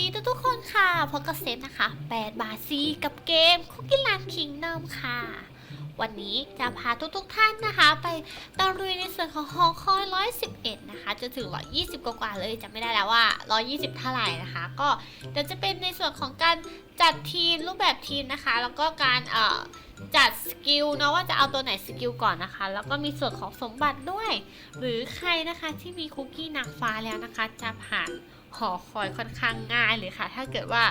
ดีทุกๆคนค่ะพบกับเซฟนะคะ 8 บาทซีกับเกมคุกกี้ลันคิงนอมค่ะ วันนี้จะพาทุกๆท่านนะคะ ไปตะลุยในส่วนของฮอคอย 111 นะคะจนถึง 120 กว่าๆเลยจำไม่ได้แล้วว่า 120 เท่าไหร่นะคะ ก็เดี๋ยวจะเป็นในส่วนของการจัดทีมรูปแบบทีมนะคะ แล้วก็การเอ่อจัดสกิลเนาะว่าจะเอาตัวไหนสกิลก่อนนะคะ แล้วก็มีส่วนของสมบัติด้วย หรือใครนะคะที่มีคุกกี้นางฟ้าแล้วนะคะจะผ่าน หอคอยค่อนข้างง่ายเลยค่ะ ถ้าเกิดว่า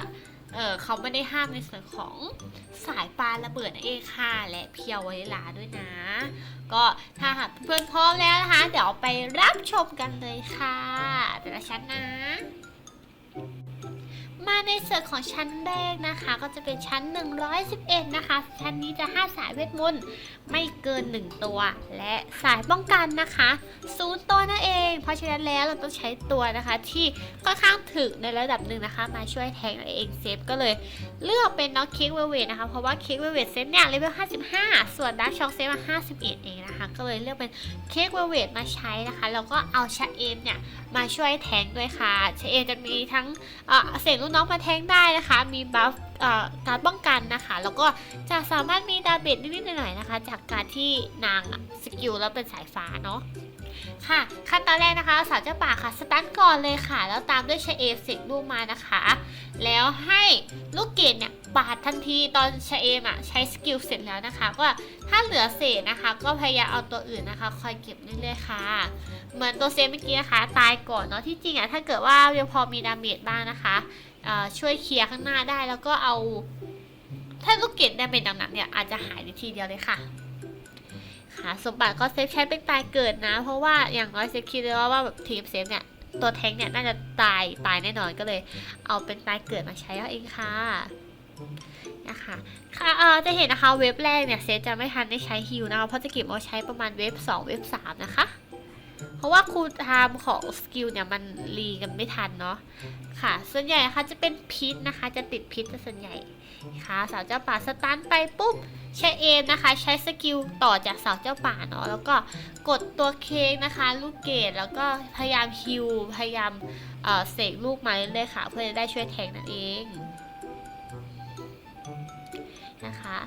เเขาไม่ได้ห้ามในส่วนของสายปลาระเบิดเอค่าและเพียวไวลาด้วยนะ ก็ถ้าหากเพื่อนพร้อมแล้วนะคะ เดี๋ยวไปรับชมกันเลยค่ะ แต่ละชั้นนะ มาในส่วนของชั้นแรกนะคะ ก็จะเป็นชั้น 111 นะคะ ชั้นนี้จะห้าสายเวทมนต์ไม่เกิน 1 ตัว และสายป้องกันนะคะศูนย์ตัวนั่นเอง เพราะฉะนั้นแล้วเราต้องใช้ตัวนะคะ ที่ค่อนข้างถึกในระดับหนึ่งนะคะ มาช่วยแทงเองเซฟก็เลย เลือกเป็นน้องเค้กเวเวทนะคะ เพราะว่าเค้กเวเวทเซฟเนี่ยเลเวล55 ส่วนดัชช็อกเซฟมา51 เองนะคะ ก็เลยเลือกเป็นเค้กเวเวทมาใช้นะคะแล้วก็เอาชาเอมเนี่ยมาช่วยแทงด้วยค่ะชาเอมจะมีทั้งเอ่อเสกลูกน้น้องมาแทงได้นะคะ มีบัฟการป้องกันนะคะ แล้วก็จะสามารถมีดาเมจนิดๆหน่อยๆนะคะ จากการที่นางสกิลแล้วเป็นสายฟ้าเนาะค่ะ ขั้นตอนแรกนะคะ สาวเจ้าป่าค่ะสตันก่อนเลยค่ะ แล้วตามด้วยเชเอฟเสกลูกมานะคะ แล้วให้ลูกเกดเนี่ยปาดทันทีตอนเชเอมอะใช้สกิลเสร็จแล้วนะคะ ก็ถ้าเหลือเศษนะคะ ก็พยายามเอาตัวอื่นนะคะ คอยเก็บเรื่อยๆค่ะ เหมือนตัวเซฟเมื่อกี้นะคะ ตายก่อนเนาะที่จริงอะถ้าเกิดว่ายังพอมีดาเมจบ้างนะคะ ช่วยเคลียร์ข้างหน้าได้แล้วก็เอา ถ้าลูกเกดได้เป็นหนักๆเนี่ยอาจจะหายในทีเดียวเลยค่ะ ค่ะสมบัติก็เซฟใช้เป็นตายเกิดนะ เพราะว่าอย่างน้อยเซฟคิดเลยว่าว่าแบบทีมเซฟเนี่ยตัวแทงเนี่ยน่าจะตายตายแน่นอนก็เลย เอาเป็นตายเกิดมาใช้เอาเองค่ะนะคะค่ะเออจะเห็นนะคะเว็บแรกเนี่ยเซฟจะไม่ทันได้ใช้ฮิวนะคะเพราะจะเก็บเอาใช้ประมาณเว็บ 2 เว็บ 3 นะคะ ราะว่าคูลไทม์ของสกิลเนี่ยมันรีกันไม่ทันเนาะค่ะ ส่วนใหญ่นะคะจะเป็นพิษนะคะ จะติดพิษจะส่วนใหญ่ค่ะสาวเจ้าป่าสตันไปปุ๊บใช้เอมนะคะ ใช้สกิลต่อจากสาวเจ้าป่าเนาะแล้วก็กดตัวเค้กนะคะลูกเกดแล้วก็พยายามฮิวพยายามเออเสกลูกมาเรื่อยๆค่ะ เพื่อจะได้ช่วยแทงนั่นเองนะคะ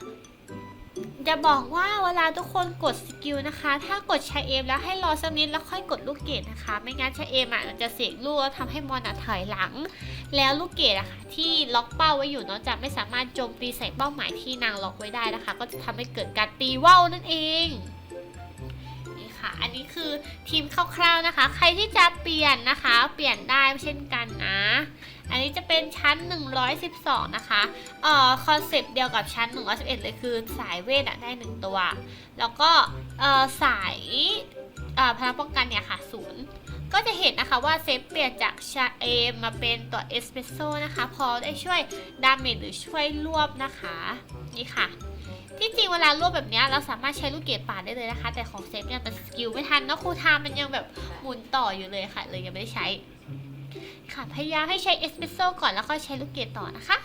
จะบอกว่าเวลาทุกคนกดสกิลนะคะ ถ้ากดใช้เอมแล้วให้รอสักนิดแล้วค่อยกดลูกเกดนะคะ ไม่งั้นใช้เอมอะจะเสกลูกแล้วทำให้มอนอะถอยหลัง แล้วลูกเกดอะค่ะที่ล็อกเป้าไว้อยู่เนาะจะไม่สามารถโจมตีใส่เป้าหมายที่นางล็อกไว้ได้นะคะ ก็จะทำให้เกิดการตีว่าวนั่นเอง อันนี้คือทีมคร่าวๆนะคะ ใครที่จะเปลี่ยนนะคะ เปลี่ยนได้เช่นกันนะ อันนี้จะเป็นชั้น 112 นะคะเอ่อคอนเซปต์เดียวกับชั้น 111 เลยคือสายเวทได้หนึ่งตัว แล้วก็เอ่อสายเอ่อพลังป้องกันเนี่ยค่ะศูนย์ก็จะเห็นนะคะว่าเซฟเปลี่ยนจากชาเอมมาเป็นตัวเอสเปรสโซ่นะคะ พอได้ช่วยดาเมจหรือช่วยรวบนะคะ นี่ค่ะ ที่จริงเวลารวบแบบนี้เราสามารถใช้ลูกเกดป่าได้เลยนะคะ แต่ของเซฟเนี่ยมันสกิลไม่ทันเนอะครูทามมันยังแบบหมุนต่ออยู่เลยค่ะ เลยยังไม่ได้ใช้ ค่ะพยายามให้ใช้เอสเปรสโซ่ก่อนแล้วก็ใช้ลูกเกดต่อนะคะ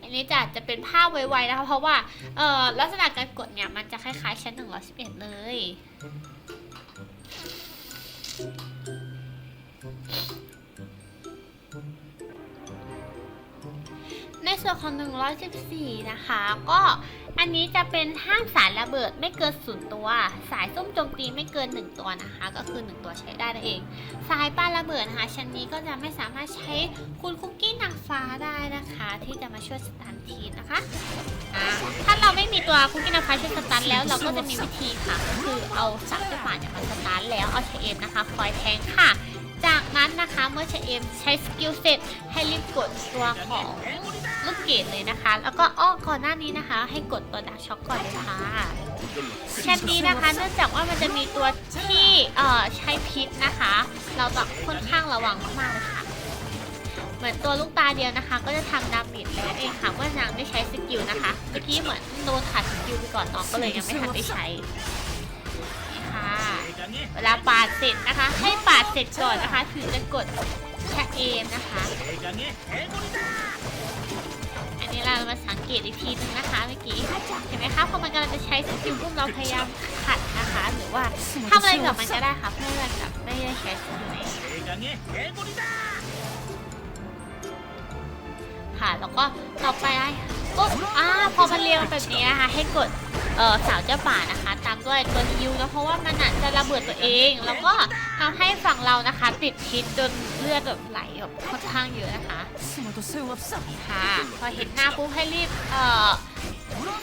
อันนี้จะจะเป็นภาพไวๆนะคะ เพราะว่าเอ่อลักษณะการกดเนี่ยมันจะคล้ายๆชั้น111 เลยในส่วนของ 114 นะคะ ก็ อันนี้จะเป็นห้ามสายระเบิดไม่เกินศูนย์ตัว สายส้มโจมตีไม่เกิน 1 ตัวนะคะ ก็คือ 1 ตัวใช้ได้นั่นเอง สายปาระเบิดนะคะชั้นนี้ก็จะไม่สามารถใช้คุณคุกกี้นางฟ้าได้นะคะ ที่จะมาช่วยสตันทีนะคะถ้าเราไม่มีตัวคุกกี้นางฟ้าช่วยสตันแล้วเราก็จะมีวิธีค่ะก็คือเอาสักเจ้าป่าเนี่ยมาสตันแล้วเอาเชเอมนะคะคอยแทงค่ะ จากนั้นนะคะเมื่อเชเอมใช้สกิลเสร็จให้รีบกดตัวของ ลูกเกดเลยนะคะ แล้วก็อ้อก่อนหน้านี้นะคะ ให้กดตัวดักช็อกก่อนเลยค่ะแค่นี้นะคะ เนื่องจากว่ามันจะมีตัวที่เอ่อใช้พิษนะคะ เราต้องค่อนข้างระวังมากๆเลยค่ะ เหมือนตัวลูกตาเดียวนะคะ ก็จะทำดาเมจแล้วเองค่ะเมื่อนางได้ใช้สกิลนะคะ เมื่อกี้เหมือนโดนขาดสกิลไปก่อนน้องก็เลยยังไม่ทันได้ใช้ค่ะเวลาปาดเสร็จนะคะ ให้ปาดเสร็จก่อนนะคะ ถึงจะกดแชเอมนะคะ นมาสังเกตอีกทีนึงนะคะเมื่อกี้เห็นไหมคะพอมันกำลังจะใช้สกิลพุ่มเราพยายามขัดนะคะ หรือว่าทำอะไรกับมันก็ได้ค่ะเพื่อห้มันแบบไม่ได้ใช้สกิลไหนค่ะแล้วก็ต่อไปปุ๊บอ่าพอมันเรียงแบบนี้นะคะให้กด เออสาวเจ้าป่านะคะ ตามด้วยตัวยิวนะเพราะว่ามันอะจะระเบิดตัวเอง แล้วก็ทำให้ฝั่งเรานะคะ ติดพิดจนเลือดแบบไหลแบบค่อนข้างเยอะนะคะค่ะพอเห็นหน้าปุ๊บให้รีบเออ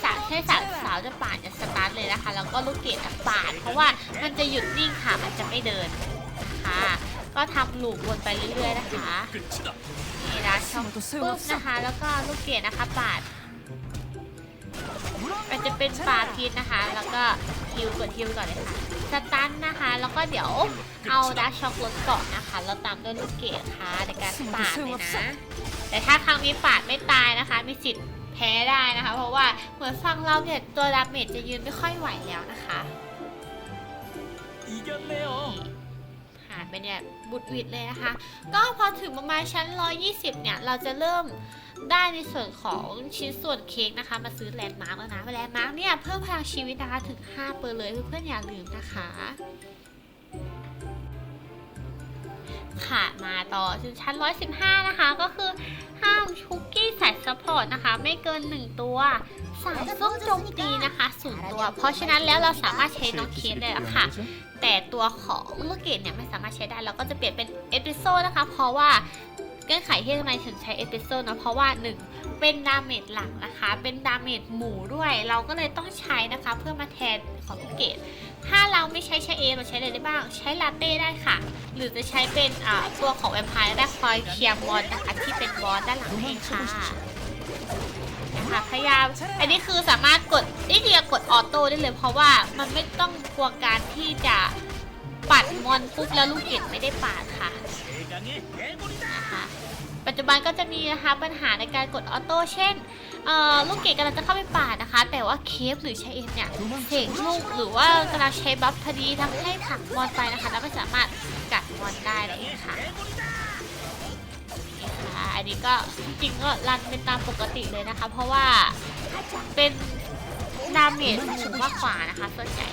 สาวให้สาวสาวจะป่านจะสตาร์ทเลยนะคะ แล้วก็ลูกเกดป่านเพราะว่ามันจะหยุดนิ่งค่ะมันจะไม่เดินค่ะ ก็ทำหลูกวนไปเรื่อยๆนะคะนี่นะช่องปุ๊บนะคะ แล้วก็ลูกเกดนะคะป่าน มันจะเป็นปลาพีษนะคะ แล้วก็ฮิวกดฮิวก่อนเลยค่ะสตันนะคะ แล้วก็เดี๋ยวเอาดัชช็อกลดเกาะนะคะ แล้วตามด้วยลูกเกดค่ะในการปาดเลยนะ แต่ถ้าครั้งนี้ปาดไม่ตายนะคะ มีสิทธิ์แพ้ได้นะคะ เพราะว่าเหมือนฟังเราเนี่ยตัวดาเมจจะยืนไม่ค่อยไหวแล้วนะคะหาไปเนี่ย บุดหวิดเลยนะคะ ก็พอถึงประมาณชั้น 120 เนี่ย เราจะเริ่มได้ในส่วนของชิ้นส่วนเค้กนะคะ มาซื้อแลนด์มาร์กแล้วนะแลนด์มาร์กเนี่ย เพิ่มพลังชีวิตนะคะ ถึง 5 เปอร์เลยเพื่อนๆอย่าลืมนะคะ ค่ะมาต่อถึงชั้น 115 นะคะ ก็คือห้ามคุกกี้สายซัพพอร์ตนะคะ ไม่เกิน 1 ตัวสายส้มโจมตีนะคะศูนย์ตัว เพราะฉะนั้นแล้วเราสามารถใช้น้องเคสได้แล้วค่ะ แต่ตัวของลูกเกดเนี่ยไม่สามารถใช้ได้เราก็จะเปลี่ยนเป็นเอสเปรสโซ่นะคะ เพราะว่าเงื่อนไขที่ทำไมถึงใช้เอสเปรสโซ่นะเพราะว่า 1 เป็นดาเมจหลักนะคะ เป็นดาเมจหมู่ด้วย เราก็เลยต้องใช้นะคะเพื่อมาแทนของลูกเกดถ้าเราไม่ใช้ใช้เอเราใช้อะไรได้บ้าง ใช้ลาเต้ได้ค่ะ หรือจะใช้เป็นอ่าตัวของแวมไพร์ได้คอยเคลียร์บอลนะคะที่เป็นบอสด้านหลังเองค่ะ ค่ะ พยายาม อันนี้คือสามารถกดนี่เดียกดออโต้ได้เลย เพราะว่ามันไม่ต้องกลัวการที่จะปัดมอนปุ๊บแล้วลูกเกดไม่ได้ปาดค่ะปัจจุบันก็จะมีนะคะปัญหาในการกดออโต้เช่นลูกเกดกำลังจะเข้าไปปาดนะคะ แต่ว่าเคฟหรือชเอฟเนี่ยเสกลูกหรือว่ากำลังใช้บัฟพอดีทำให้ผักมอนไปนะคะ แล้วไม่สามารถกัดมอนได้เลยค่ะ อันนี้ก็จริงก็รันเป็นตามปกติเลยนะคะ เพราะว่าเป็นดาเมจสูงมากกว่านะคะส่วนใหญ่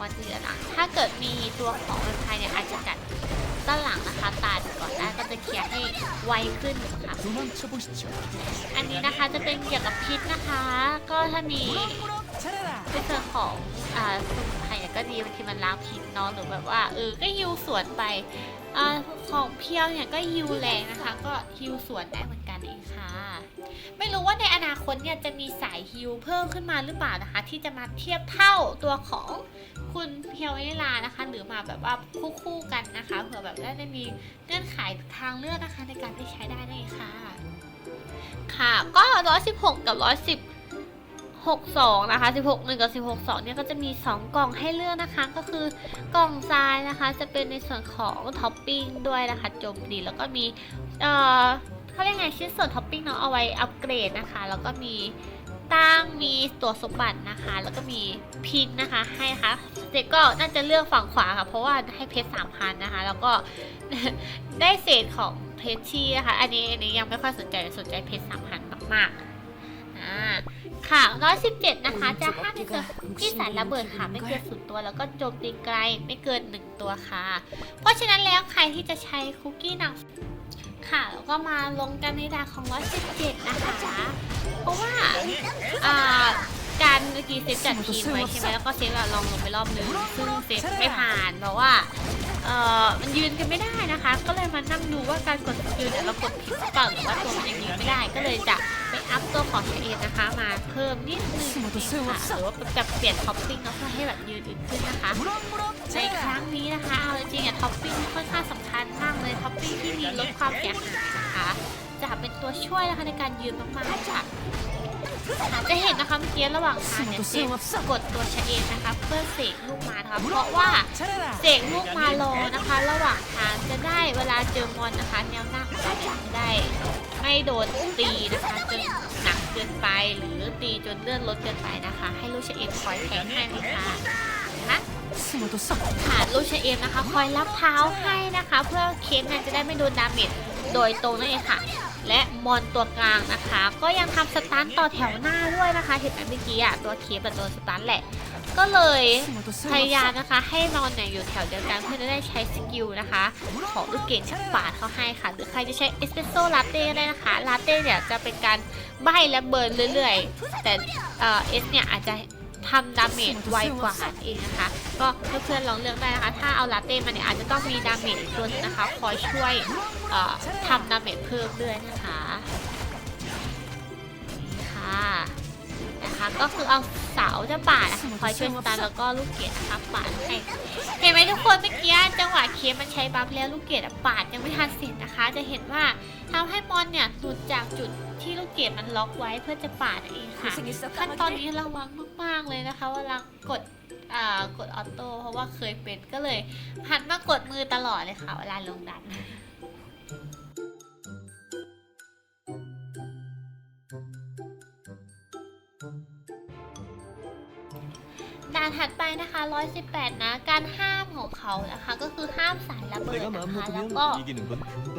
วันที่หลัง ถ้าเกิดมีตัวของครนไทยเนี่ยอาจจะกัดด้านหลังนะคะตาก่อนได้ก็จะเคลียร์ให้ไวขึ้นค่ะอันนี้นะคะจะเป็นเกี่ยวกับพิษนะคะ ก็ถ้ามีเป็นส่วของอ่า ไรเนี่ยก็ดีบางทีมันล้างพิษเนาะหรือแบบว่าเออก็ฮิวสวนไปอของเพียวเนี่ยก็ฮิวแรงนะคะ ก็ฮิวสวนได้เหมือนกันเองค่ะ ไม่รู้ว่าในอนาคตเนี่ยจะมีสายฮิวเพิ่มขึ้นมาหรือเปล่านะคะ ที่จะมาเทียบเท่าตัวของคุณเพียวเวลานะคะ หรือมาแบบว่าคู่ๆกันนะคะเผื่อแบบได้มีเงื่อนไขทางเลือกนะคะในการที่ใช้ได้เองค่ะ ค่ะก็ 116 กับ 110 62 นะคะ 16 1 กับ 16 2 เนี่ยก็จะมี 2 กล่องให้เลือกนะคะ ก็คือกล่องทรายนะคะ จะเป็นในส่วนของท็อปปิ้งด้วยนะคะจมตีแล้วก็มี เอ่อเขาเรียกไงชิ้นส่วนท็อปปิ้งเนาะเอาไว้อัปเกรดนะคะ แล้วก็มีตั้งมีตัวสมบัตินะคะ แล้วก็มีพินนะคะให้นะคะเด็กก็น่าจะเลือกฝั่งขวาค่ะ เพราะว่าให้เพชรสามพันนะคะ แล้วก็ได้เศษของเพชรที่นะคะ อันนี้อันนี้ยังไม่ค่อยสนใจสนใจเพชรสามพันมากๆอ่า ค่ะ117 นะคะ จะห้ามในส่วนที่สารระเบิดค่ะ ไม่เกินศูนย์ตัว แล้วก็โจมตีไกลไม่เกินหนึ่งตัวค่ะ เพราะฉะนั้นแล้วใครที่จะใช้คุกกี้หนังค่ะ แล้วก็มาลงกันในดาของ117 นะคะ เพราะว่าอ่าการเมื่อกี้เซฟจัดทีมไว้ใช่ไหมแล้วก็เซฟลองลงไปรอบนึงซึ่งเซฟไม่ผ่านเพราะว่า มันยืนกันไม่ได้นะคะ ก็เลยมานั่งดูว่าการกดยืนเนี่ยเรากดผิดเปล่าหรือว่าตัวมันยังนี้ไม่ได้ ก็เลยจะไปอัพตัวของตัเองนะคะ มาเพิ่มนิดนึงค่ะหรือว่าจะเปลี่ยนท็อปปิ้งเพื่อให้แบบยืนอีกขึ้นนะคะในครั้งนี้นะคะเอาจริงๆอะท็อปปิ้งค่อนข้างสำคัญมากเลยท็อปปิ้งที่มีลดความแข็งนะคะจะเป็นตัวช่วยนะคะในการยืนมากๆค่ะ จะเห็นนะคะเมื่อกี้ระหว่างทางเนี่ยเซฟกดตัวชเองนะคะเพื่อเสกลูกมานะคะเพราะว่าเสกลูกมาโลนะคะ ระหว่างทางจะได้เวลาเจอมอนนะคะแนวหน้าขอจะได้ ไม่โดนตีนะคะจนหนักเกินไปหรือตีจนเลื่อนลดเกินไปนะคะ ให้ลูกชเองคอยแข็งให้นะคะนะผ่าดลูกชเอมนะคะ คอยรับเท้าให้นะคะ เพื่อเคสนั้นจะได้ไม่โดนดาเมจโดยตรงนั่นเองค่ะ และมอนตัวกลางนะคะ ก็ยังทำสตันต่อแถวหน้าด้วยนะคะ เห็นไหมเมื่อกี้อะตัวเคปแบบโดนสตันแหละ ก็เลยพยายามนะคะ ให้นอนเนี่ยอยู่แถวเดียวกันเพื่อจะได้ใช้สกิลนะคะ ของลูกเกดเนี่ยปาดเขาให้ค่ะ หรือใครจะใช้เอสเปรสโซ่ลาเต้ได้นะคะ ลาเต้เนี่ยจะเป็นการใบและเบิร์นเรื่อยๆ แต่เอสเนี่ยอาจจะ ทำดาเมจไวกว่าเองนะคะ ก็เพื่อนๆลองเลือกได้นะคะ ถ้าเอาลาเต้มาเนี่ยอาจจะต้องมีดาเมจตัวนึงนะคะ คอยช่วยทำดาเมจเพิ่มด้วยนะคะ ก็คือเอาเสาจะปาดนะคะคอยช่วยสตาร์แล้วก็ลูกเกดนะคะปาดให้เห็นไหมทุกคนเมื่อกี้จังหวะเคสมันใช้บัฟแล้วลูกเกดอะปาดยังไม่ทันเสร็จนะคะ จะเห็นว่าทำให้มอนเนี่ยหลุดจากจุดที่ลูกเกดมันล็อกไว้เพื่อจะปาดนั่นเองค่ะขั้นตอนนี้ระวังมากๆเลยนะคะเวลากดอ่ากดออโต้เพราะว่าเคยเป็นก็เลยหันมากดมือตลอดเลยค่ะเวลาลงดัน การถัดไปนะคะ 118 นะ การห้ามของเขานะคะ ก็คือห้ามสายระเบิดนะคะ แล้วก็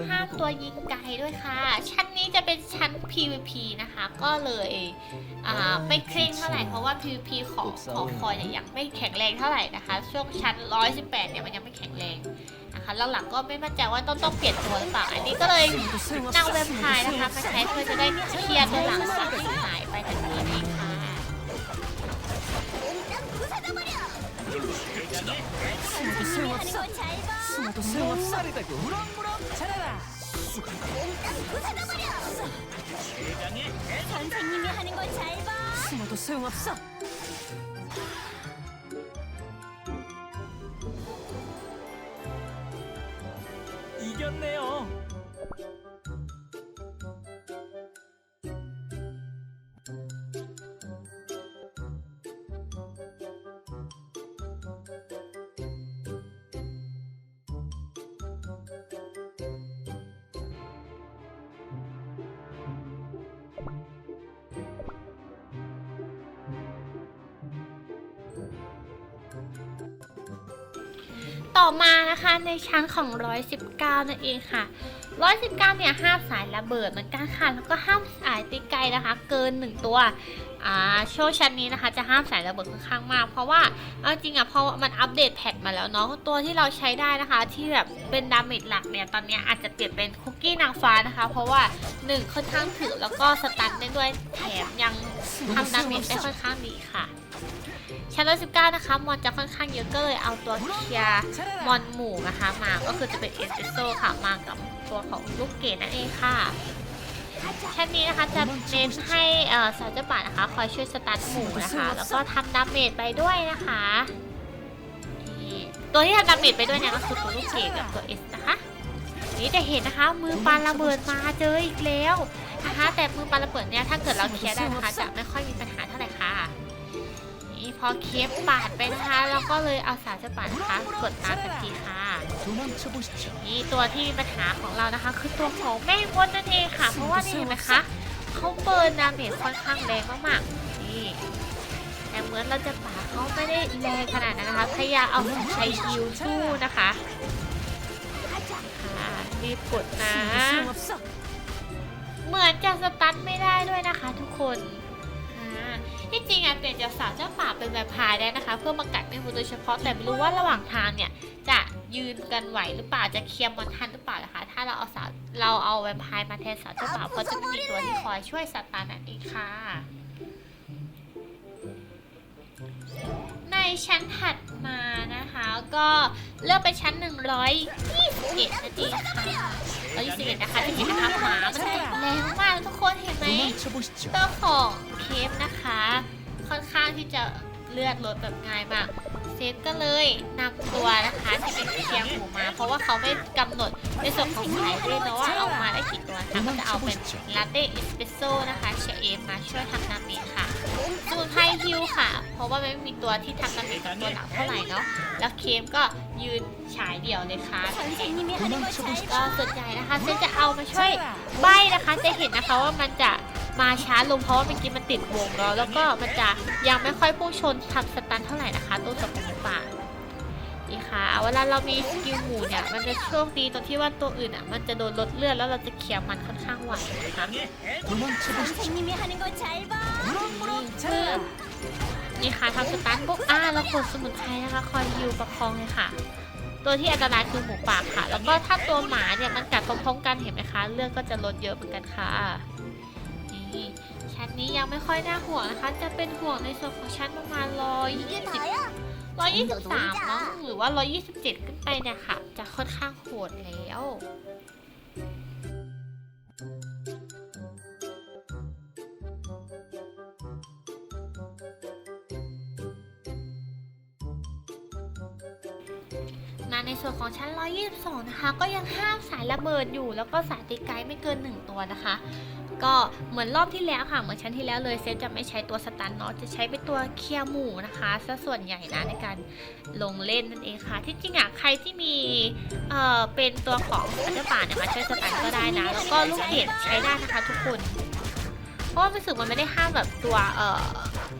ห้ามตัวยิงไกลด้วยค่ะ ชั้นนี้จะเป็นชั้น PVP นะคะ ก็เลยไม่เคร่งเท่าไหร่ เพราะว่า PVP ของของคอยยังไม่แข็งแรงเท่าไหร่นะคะ ช่วงชั้น 118 เนี่ยมันยังไม่แข็งแรงนะคะหลังๆก็ไม่มั่นใจว่าต้องต้องเปลี่ยนตัวหรือเปล่า อันนี้ก็เลยนำเว็บไทยนะคะมาใช้เพื่อจะได้เคลียร์ตัวหลังที่หายไปทันทีเอง 숨어도 소용없어. 숨어도 소용없어. 무럭무럭 자라라. 대장의 선생님이 하는 거잘 봐. 숨어도 소용없어. 이겼네요. ต่อมานะคะในชั้นของ 119 นั่นเองค่ะ 119 เนี่ยห้ามสายระเบิดเหมือนกันค่ะ แล้วก็ห้ามสายตีไกลนะคะ เกิน 1 ตัวอ่าโชว์ชั้นนี้นะคะ จะห้ามสายระเบิดค่อนข้างมาก เพราะว่าเอาจริงอะเพราะมันอัปเดตแพทมาแล้วเนาะตัวที่เราใช้ได้นะคะ ที่แบบเป็นดาเมจหลักเนี่ยตอนนี้อาจจะเปลี่ยนเป็นคุกกี้นางฟ้านะคะ เพราะว่า 1 ค่อนข้างถือแล้วก็สตันได้ด้วยแถมยังทำดาเมจได้ค่อนข้างดีค่ะ ชั้นร้อยสิบเก้านะคะ มอนจะค่อนข้างเยอะก็เลยเอาตัวเคลียร์มอนหมู่นะคะ มาก็คือจะเป็นเอสเปโซค่ะมากับตัวของลูกเกดนั่นเองค่ะชั้นนี้นะคะจะเน้นให้สาวเจ้าป่านะคะ คอยช่วยสตาร์ทหมู่นะคะ แล้วก็ทำดาเมจไปด้วยนะคะ ตัวที่ทำดาเมจไปด้วยเนี่ยก็คือตัวลูกเกดกับตัวเอสนะคะนี่จะเห็นนะคะ มือปาระเบิดมาเจออีกแล้วนะคะ แต่มือปาระเบิดเนี่ยถ้าเกิดเราเคลียร์ได้นะคะจะไม่ค่อยมีปัญหาเพอเคฟปาดไปนะคะแล้วก็เลยเอาสายสปาดนะคะกดตามทันทีค่ะ นี่ตัวที่มีปัญหาของเรานะคะ คือตัวของแม่มดนั่นเองค่ะ เพราะว่านี่เห็นไหมคะเขาเบิร์นดาเมจค่อนข้างแรงมากๆนี่แต่เหมือนเราจะปาเขาไม่ได้แรงขนาดนั้นนะคะพยายามเอาใช้ยิวสู้นะคะค่ะรีบกดนะ เหมือนจะสตันไม่ได้ด้วยนะคะทุกคน ที่จริงอะเปลี่ยนจากสาวเจ้าป่าเป็นแวมไพร์ได้นะคะ เพื่อมากัดแมงมุมโดยเฉพาะแต่ไม่รู้ว่าระหว่างทางเนี่ยจะยืนกันไหวหรือเปล่าจะเคลียร์มอนทันหรือเปล่านะคะ ถ้าเราเอาสาวเราเอาแวมไพร์มาแทนสาวเจ้าป่าเพราะจะไม่มีตัวที่คอยช่วยสตาร์นั่นเองค่ะ ในชั้นถัดมานะคะ ก็เลือกเป็นชั้น 121นั่นเองค่ะ อายุ11นะคะ11นะคะหมา มันติดแรงมากทุกคนเห็นไหมเจ้าของเคฟนะคะ ค่อนข้างที่จะเลือดลดแบบง่ายมากเซฟก็เลยนำตัวนะคะที่เป็นเคียงหมูมา เพราะว่าเขาไม่กำหนดในส่วนของสายเลือดนะว่าเอามาได้กี่ตัวนะคะก็จะเอาเป็นลาเต้เอสเปรสโซ่นะคะเชฟมาช่วยทำนาเมค่ะ จูนไห้ฮิวค่ะ เพราะว่าไม่มีตัวที่ทำดาเมจกับตัวหนังเท่าไหร่เนาะ แล้วเคมก็ยืนฉายเดี่ยวเลยค่ะก็ส่วนใหญ่นะคะเซจะเอามาช่วยใบนะคะ จะเห็นนะคะว่ามันจะมาช้าลงเพราะว่าเมื่อกี้มันติดวงแล้วแล้วก็มันจะยังไม่ค่อยพุ่งชนทำสตันเท่าไหร่นะคะตัวสกุนป่า นี่ค่ะ เวลาเรามีสกิลหมูเนี่ย มันจะโชคดีตรงที่ว่าตัวอื่นอะ มันจะโดนลดเลือดแล้วเราจะเขี่ยมันค่อนข้างไหวนะคะปึ๊บนี่ค่ะทำสตาร์ทปุ๊บอ้าเรากดสมุนไพรนะคะ คอยยิวประคองเลยค่ะ ตัวที่อันตรายคือหมูปากค่ะ แล้วก็ถ้าตัวหมาเนี่ยมันกัดพร้อมๆกันเห็นไหมคะ เลือดก็จะลดเยอะเหมือนกันค่ะนี่ชั้นนี้ยังไม่ค่อยน่าห่วงนะคะ จะเป็นห่วงในส่วนของชั้นประมาณร้อยยี่สิบ ร้อยยี่สิบสามมั้งหรือว่าร้อยยี่สิบเจ็ดขึ้นไปเนี่ยค่ะ จะค่อนข้างโหดแล้ว มาในส่วนของชั้น 122 นะคะ ก็ยังห้ามสายระเบิดอยู่ แล้วก็สายตีไกด์ไม่เกิน 1 ตัวนะคะ ก็เหมือนรอบที่แล้วค่ะ เหมือนชั้นที่แล้วเลยเซฟจะไม่ใช้ตัวสตันเนาะจะใช้เป็นตัวเคลียร์หมู่นะคะซะส่วนใหญ่นะในการลงเล่นนั่นเองค่ะ ที่จริงอะใครที่มีเอ่อเป็นตัวของอันเดอร์ป่าเนี่ยมาช่วยสตันก็ได้นะ แล้วก็ลูกเกดใช้ได้นะคะทุกคนเพราะว่ารู้สึกมันไม่ได้ห้ามแบบตัวเอ่อ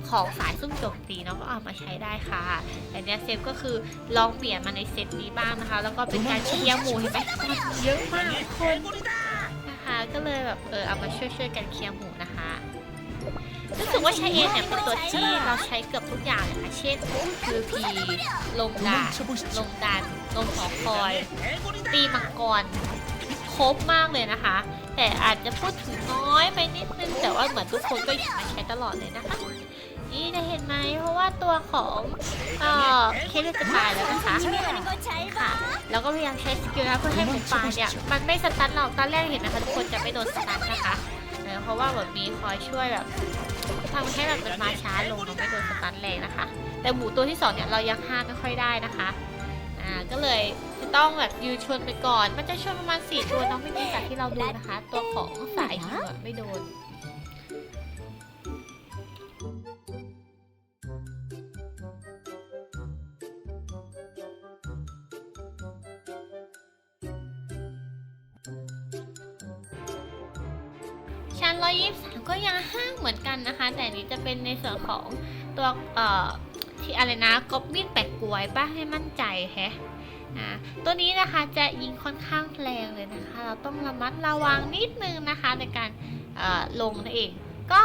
ของสายซุ่มโจมตีเนาะก็เอามาใช้ได้ค่ะ แต่เนี้ยเซฟก็คือลองเปลี่ยนมาในเซตนี้บ้างนะคะ แล้วก็เป็นการเคลียร์หมูเห็นไหมเยอะมากทุกคน ก็เลยแบบเออเอามาช่วยๆกันเคลียร์หมูนะคะรู้สึกว่าชาเอนเนี่ยเป็นตัวที่เราใช้เกือบทุกอย่างเลยค่ะเช่นคือพีลงดานลงดานลงสองคอย ตีมังกรครบมากเลยนะคะ แต่อาจจะพูดถึงน้อยไปนิดนึงแต่ว่าเหมือนทุกคนก็หยิบมาใช้ตลอดเลยนะคะ นี่จะเห็นไหมเพราะว่าตัวของเอ่อเคสจะตายแล้วนะคะค่ะแล้วก็พยายามใช้สกิลนะเพื่อให้หมูป่าเนี่ยมันไม่สตันหรอกตอนแรกเห็นนะคะทุกคนจะไม่โดนสตันนะคะเพราะว่าแบบมีคอยช่วยแบบทำให้แบบมันมาช้าลงเราไม่โดนสตันแรงนะคะ แต่หมูตัวที่สองเนี่ยเรายังห้าไม่ค่อยได้นะคะอ่าก็เลยจะต้องแบบยืนวนไปก่อน มันจะชวนประมาณสี่ตัวน้องไม่ดีจากที่เราดูนะคะ ตัวของสายไม่โดน ยังห้างเหมือนกันนะคะ แต่นี้จะเป็นในส่วนของตัวเอ่อที่อะไรนะกอบบินแปลกกวยป้าให้มั่นใจแฮะตัวนี้นะคะจะยิงค่อนข้างแรงเลยนะคะ เราต้องระมัดระวังนิดนึงนะคะในการเอ่อลงนั่นเอง ก็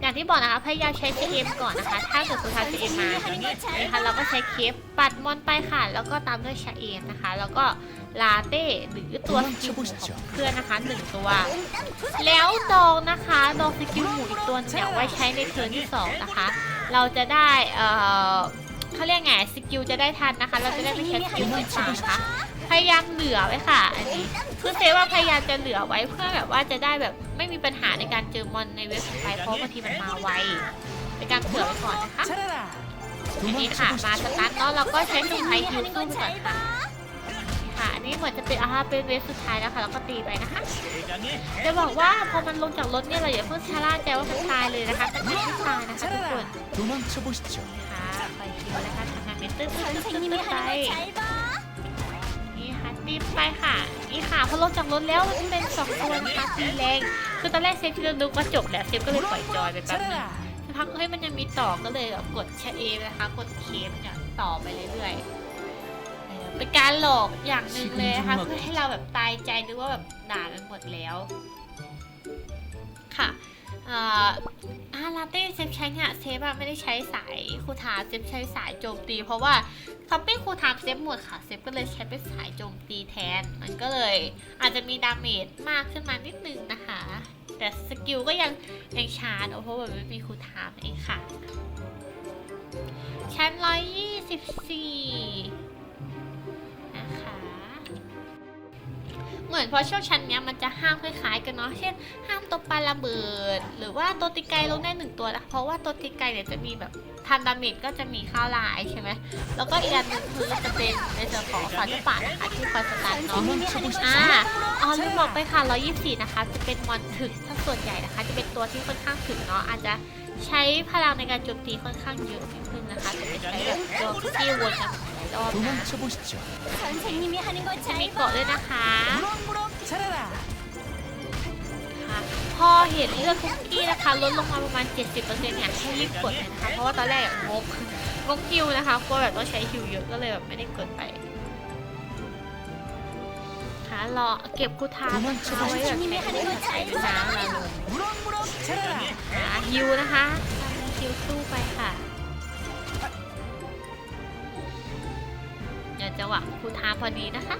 อย่างที่บอกนะคะพยายามใช้ CM ก่อนนะคะ ถ้าเกิดคุณทำ CM มาอย่างนี้นะคะเราก็ใช้เคปปัดมอนไปค่ะ แล้วก็ตามด้วยชาเอมนะคะ แล้วก็ ลาเต้หรือตัวสกิลของเพื่อนนะคะหนึ่งตัว แล้วดองนะคะดองสกิลหมูอีกตัวเนี่ยไว้ใช้ในเทิร์นที่สองนะคะ เราจะได้เอ่อเขาเรียกไงสกิลจะได้ทันนะคะ เราจะได้ไม่ใช้สกิลต่างๆนะคะพยายามเหลือไว้ค่ะ อันนี้คือเซว่าพยายามจะเหลือไว้เพื่อแบบว่าจะได้แบบไม่มีปัญหาในการเจอมอนในเว็บไปเพราะบางทีมันมาไวเป็นการเผื่อไว้ก่อนนะคะทีนี้ค่ะมาสตาร์ทเนาะเราก็ใช้หนึ่งไฮฮิลสู้ก่อนค่ะะนี่เหมือนจะเป็นอาฮาเป็นเวสสุดท้ายแล้วค่ะแล้วก็ตีไปนะคะจะบอกว่าพอมันลงจากรถเนี่ยเราอย่าเพิ่งชะล่าใจว่ามันตายเลยนะคะมันไม่ตายนะคะทุกคนค่ะไปดีกว่านะคะทำงานเป็นตื้อตื้อตื้อตื้อไปนี่ค่ะตีไปค่ะนี่ค่ะพอลงจากรถแล้วมันเป็นสองตัวนะคะตีแรงคือตอนแรกเซฟที่เราดูกระจกแล้วเซฟก็เลยปล่อยจอยไปแป๊บนึงพักเฮ้ยมันยังมีต่อก็เลยกดเชเอนะคะกดเคสเนี่ยต่อไปเรื่อยๆ เป็นการหลอกอย่างหนึ่งเลยค่ะเพื่อให้เราแบบตายใจหรือว่าแบบด่ากันหมดแล้ว ค่ะอาลาเต้เซฟใช้เนี่ยเซฟอะไม่ได้ใช้สายคูทาเซฟใช้สายโจมตี เพราะว่าเขาเป็นคูทาเซฟหมดค่ะเซฟก็เลยใช้เป็นสายโจมตีแทน มันก็เลยอาจจะมีดาเมจมากขึ้นมานิดนึงนะคะ แต่สกิลก็ยังยังชาร์จเพราะว่าไม่มีคูทามเองค่ะชั้น124 เหมือนพอเชี่ยวชั้นเนี้ยมันจะห้ามคล้ายๆกันเนาะ เช่น ห้ามตัวปลาระเบิด หรือว่าตัวติไกลงได้หนึ่งตัวนะเพราะว่าตัวติไกลเนี่ยจะมีแบบทำดาเมจก็จะมีข้าวลายใช่ไหม แล้วก็อีกอันหนึงคือจะเป็นในส่วนของฝาทุกป่านะคะที่คอยสตาร์ทเนาะอ่าอ๋อลืมบอกไปค่ะ 124 นะคะ จะเป็นมอนถึกถ้าส่วนใหญ่นะคะ จะเป็นตัวที่ค่อนข้างถึงเนาะอาจจะ ใช้พลังในการโจมตีค่อนข้างเยอะขึ้นนะคะแต่เป็นใช้แบบตัวที่วนกันหลายรอบนะมีเกาะด้วยนะคะพอเห็นเลือดคุกกี้นะคะลดลงมาประมาณ 70%เนี่ยให้รีบกดเลยนะคะ เพราะว่าตอนแรกงบงบคิวนะคะกลัวแบบต้องใช้คิวเยอะก็เลยแบบไม่ได้กดไป นะคะรอเก็บคูทานะคะไว้แบบใช้ใช้ใช้น้ำละลงนะฮิวนะคะฮิวสู้ไปค่ะเดี๋ยวังคูทาพอดีนะคะ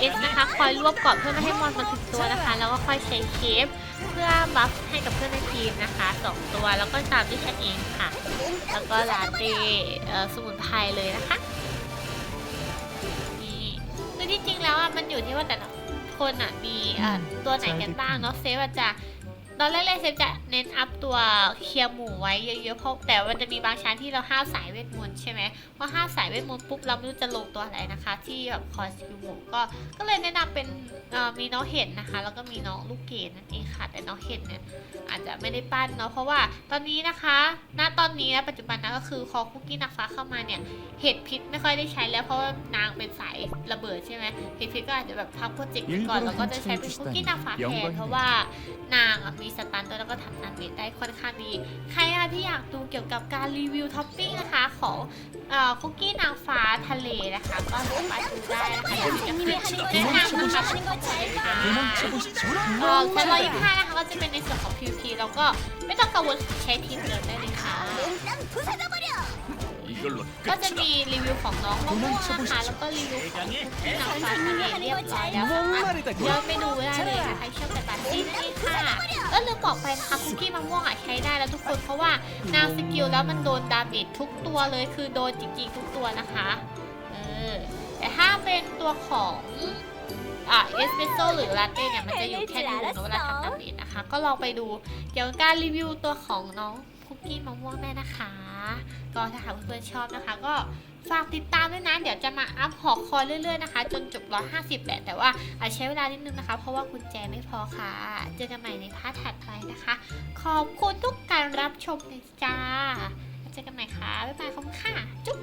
เอสนะคะคอยรวบกรอบเพื่อไม่ให้มอนมาถึงตัวนะคะ แล้วก็ค่อยใช้เคฟเพื่อบัฟให้กับเพื่อนในทีมนะคะสองตัวแล้วก็ตามด้วยฉันเองค่ะ แล้วก็ลาเต้สมุนไพรเลยนะคะ คือที่จริงแล้วอะมันอยู่ที่ว่าแต่ละคนอะมีเอ่อตัวไหนกันบ้างเนาะเซฟอาจจะ ตอนแรกๆเซฟจะเน้นอัพตัวเคลียร์หมู่ไว้เยอะๆเพราะแต่มันจะมีบางชั้นที่เราห้าวสายเวทมนต์ใช่ไหมพอห้าวสายเวทมนต์ปุ๊บเราไม่รู้จะลงตัวอะไรนะคะ ที่แบบคอสกิลหมู่ก็ก็เลยแนะนำเป็นมีน้องเห็นนะคะ แล้วก็มีน้องลูกเกดนั่นเองค่ะ แต่น้องเห็นเนี่ยอาจจะไม่ได้ปั้นเนาะเพราะว่าตอนนี้นะคะณตอนนี้นะปัจจุบันนะก็คือคอคุกกี้นักฟ้าเข้ามาเนี่ยเห็ดพิษไม่ค่อยได้ใช้แล้วเพราะว่านางเป็นสายระเบิดใช่ไหมเห็ดพิษก็อาจจะแบบพักโปรเจกต์ไปก่อนแล้วก็จะใช้เป็นคุกกี้นางฟ้าแทนเพราะว่านางอะมีสตันด้วยแล้วก็ทำงานเวทได้ค่อนข้างดี ใครนะคะที่อยากดูเกี่ยวกับการรีวิวท็อปปิ้งนะคะของคุกกี้นางฟ้าทะเลนะคะ ก็สามารถดูได้นะคะจะมีแนะนำนะคะใช่ค่ะเอ่อชั้นร้อยยี่ห้านะคะก็จะเป็นในส่วนของพีพีแล้วก็ไม่ต้องกังวลใช้ทีมเดิมได้เลยค่ะ 이걸로 ก็จะ 끝이다. มีรีวิวของน้องมะม่วงนะคะ แล้วก็รีวิวของที่นางฟ้าทะเลเรียบร้อยแล้วสามารถ 목마르다 ย้อนไปดูได้เลยนะคะที่ช่องแต่บัตซี่นั่นเองค่ะก็ลืมบอกไปนะคะคุกกี้มะม่วงอ่ะใช้ได้แล้วทุกคนเพราะว่านางสกิลแล้วมันโดนดาเมจทุกตัวเลยคือโดนจริงๆทุกตัวนะคะเออแต่ถ้าเป็นตัวของอ่าเอสเปรสโซหรือลาเต้เนี่ยมันจะอยู่แค่ในวงเนอะเวลาทำดาเมจนะคะ ก็ลองไปดูเกี่ยวกับการรีวิวตัวของน้องคุ กินมะม่วงได้นะคะ ก็ถ้าหากเพื่อนๆชอบนะคะ ก็ฝากติดตามด้วยนะ เดี๋ยวจะมาอัพหอกคอยเรื่อยๆนะคะ จนจบ 150แหละแต่ว่าอาจใช้เวลานิดนึงนะคะ เพราะว่ากุญแจไม่พอค่ะ เจอกันใหม่ในพาร์ทถัดไปนะคะ ขอบคุณทุกการรับชมเลยจ้า เจอกันใหม่ค่ะ บ๊ายบายขอบคุณค่ะ จุ๊บ